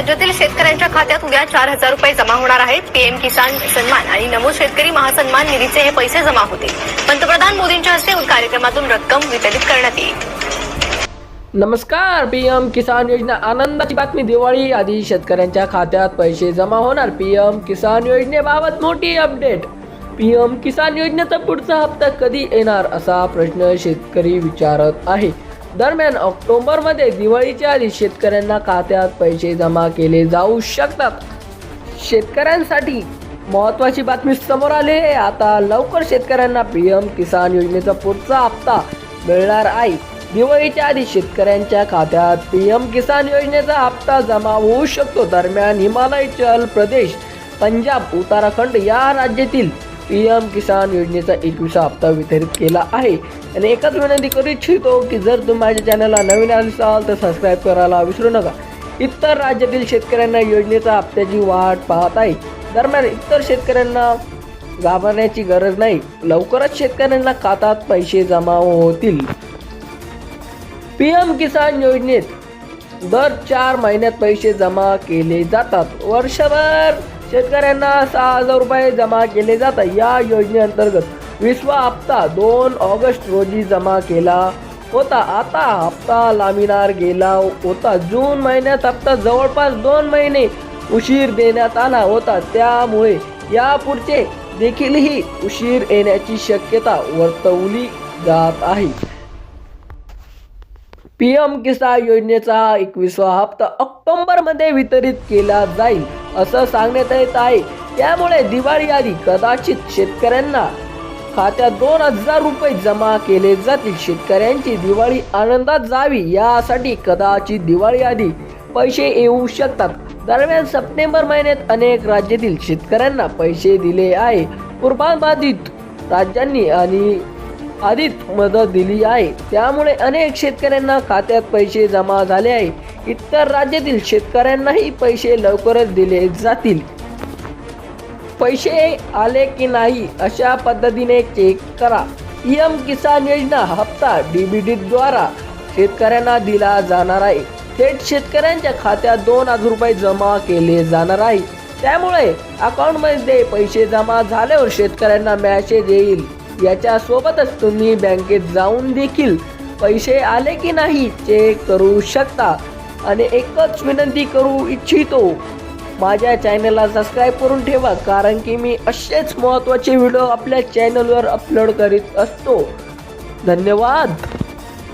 राज्यातील शेतकऱ्यांच्या खात्यात उद्या चार हजार रुपये जमा होणार आहेत. पीएम किसान सन्मान आणि नमो शेतकरी महासन्मान निधीचे हे पैसे जमा होतील पंतप्रधान मोदींच्या हस्ते कार्यक्रमातून रक्कम वितरित करण्यात येईल. नमस्कार पीएम किसान योजना आनंदाची बातमी. दिवाळी आधी शेतकऱ्यांच्या खात्यात पैसे जमा होणार. पीएम किसान योजनेबाबत मोठी अपडेट. पीएम किसान योजनेचा पुढचा हप्ता कधी येणार असा प्रश्न शेतकरी विचारत आहे. दरम्यान ऑक्टोबरमध्ये दिवाळीच्या आधी शेतकऱ्यांना खात्यात पैसे जमा केले जाऊ शकतात. शेतकऱ्यांसाठी महत्वाची बातमी समोर आली आहे. आता लवकर शेतकऱ्यांना पीएम किसान योजनेचा पुढचा हप्ता मिळणार आहे. दिवाळीच्या आधी शेतकऱ्यांच्या खात्यात पीएम किसान योजनेचा हप्ता जमा होऊ शकतो. दरम्यान हिमालयचल प्रदेश पंजाब उत्तराखंड या राज्यातील पीएम किसान योजनेचा एकविसा हप्ता वितरित केला आहे. आणि एकच विनंती करू इच्छितो की जर तुम्ही माझ्या चॅनलला नवीन असाल तर सबस्क्राईब करायला विसरू नका. इतर राज्यातील शेतकऱ्यांना योजनेचा हप्त्याची वाट पाहत आहे. दरम्यान इतर शेतकऱ्यांना घाबरण्याची गरज नाही. लवकरच शेतकऱ्यांना खात्यात पैसे जमा होतील. पीएम किसान योजनेत दर चार महिन्यात पैसे जमा केले जातात. वर्षभर शेतकऱ्यांना सहा हजार रुपये जमा केले जातात. या योजनेअंतर्गत विश्वा हप्ता दोन ऑगस्ट रोजी जमा केला होता. आता हप्ता लांबिणार गेला होता. जून महिन्यात हप्ता जवळपास दोन महिने उशीर देण्यात आला होता. त्यामुळे यापुढचे देखीलही उशीर येण्याची शक्यता वर्तवली जात आहे. पी एम किसान योजनेचा एकविसवा हप्ता ऑक्टोबरमध्ये वितरित केला जाईल. असं सांगण्यात येत आहे. त्यामुळे दिवाळी आधी कदाचित शेतकऱ्यांना खात्यात दोन हजार रुपये जमा केले जातील. शेतकऱ्यांची दिवाळी आनंदात जावी यासाठी कदाचित दिवाळी आधी पैसे येऊ शकतात. दरम्यान सप्टेंबर महिन्यात अनेक राज्यातील शेतकऱ्यांना पैसे दिले आहे. पूर्वबाधित राज्यांनी आणि आधीच मदत दिली आहे. त्यामुळे अनेक शेतकऱ्यांना खात्यात पैसे जमा झाले आहे. इतर राज्यातील शेतकऱ्यांनाही पैसे लवकरच दिले जातील. पैसे आले की नाही अशा पद्धतीने चेक करा. पीएम किसान योजना हप्ता डीबीडी द्वारा शेतकऱ्यांना दिला जाणार आहे. थेट शेतकऱ्यांच्या खात्यात दोन हजार रुपये जमा केले जाणार आहे. त्यामुळे अकाउंटमध्ये पैसे जमा झाल्यावर शेतकऱ्यांना मॅसेज येईल. याच्या सोबतच तुम्ही बँकेत जाऊन देखील पैसे आले की नाही चेक करू शकता. आणि एकच विनंती करू इच्छितो माझ्या चॅनलला सबस्क्राईब करून ठेवा कारण की मी असेच महत्त्वाचे व्हिडिओ आपल्या चॅनलवर अपलोड करीत असतो. धन्यवाद!